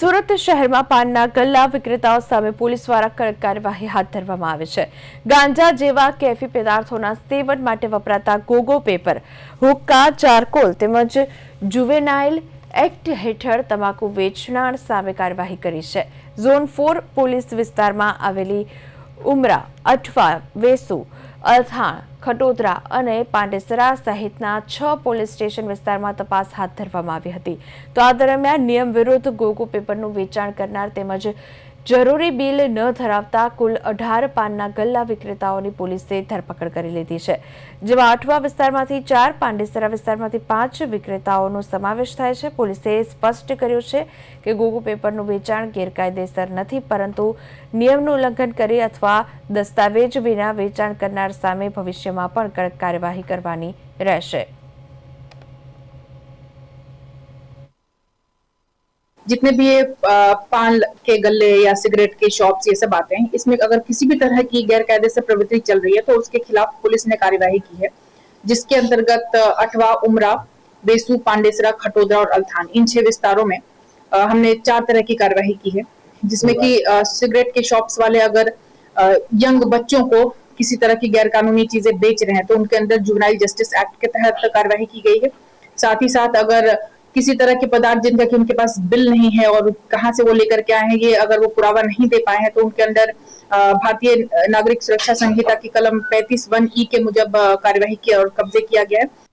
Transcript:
સુરત શહેરમાં પાનના ગલ્લા વિક્રેતાઓ સામે પોલીસ દ્વારા કડક કાર્યવાહી હાથ ધરવામાં આવે છે. ગાંજા જેવા કેફી પદાર્થોના સેવન માટે વપરાતા ગોગો પેપર, હુક્કા, ચારકોલ તેમજ જુવેનાઇલ એક્ટ હેઠળ તમાકુ વેચનાર સામે કાર્યવાહી કરી છે. ઝોન ફોર પોલીસ વિસ્તારમાં આવેલી ઉમરા, અઠવા, વેસુ અલથાણ, ખટોદરા અને પાંડેસરા સહિતના છ પોલીસ સ્ટેશન વિસ્તારમાં તપાસ હાથ ધરવામાં આવી હતી. તો આ દરમિયાન નિયમ વિરુદ્ધ ગોગો પેપરનું વેચાણ કરનાર તેમજ જરૂરી બિલ ન ધરાવતા કુલ અઢાર પાનના ગલ્લા વિક્રેતાઓની પોલીસે ધરપકડ કરી લીધી છે. જેમાં અઠવા વિસ્તારમાંથી ચાર, પાંડેસરા વિસ્તારમાંથી પાંચ વિક્રેતાઓનો સમાવેશ થાય છે. પોલીસે સ્પષ્ટ કર્યું છે કે ગોગો પેપરનું વેચાણ ગેરકાયદેસર નથી, પરંતુ નિયમનું ઉલ્લંઘન કરી અથવા દસ્તાવેજ વિના વેચાણ કરનાર સામે ભવિષ્યમાં પણ કડક કાર્યવાહી કરવાની રહેશે. जितने भी ये पान के गले या सिगरेट के शॉप्स ये सब आते हैं इसमें अगर किसी भी तरह की गैर कायदे से प्रवृत्ति चल रही है तो उसके खिलाफ पुलिस ने कार्यवाही की है जिसके अंतर्गत अठवा उमरा बेसू पांडेसरा खटोदरा और अल्थान इन छह विस्तारों में हमने चार तरह की कार्यवाही की है जिसमें कि सिगरेट के शॉप्स वाले अगर यंग बच्चों को किसी तरह की गैर कानूनी चीज़ें बेच रहे हैं तो उनके अंदर जुगनाइल जस्टिस एक्ट के तहत कार्यवाही की गई है। साथ ही साथ अगर किसी तरह के पदार्थ जिनका कि उनके पास बिल नहीं है और कहाँ से वो लेकर के आए हैं, ये अगर वो पुरावा नहीं दे पाए हैं तो उनके अंदर भारतीय नागरिक सुरक्षा संहिता की कलम 35 वन ई के मुजब कार्यवाही की और कब्जे किया गया है।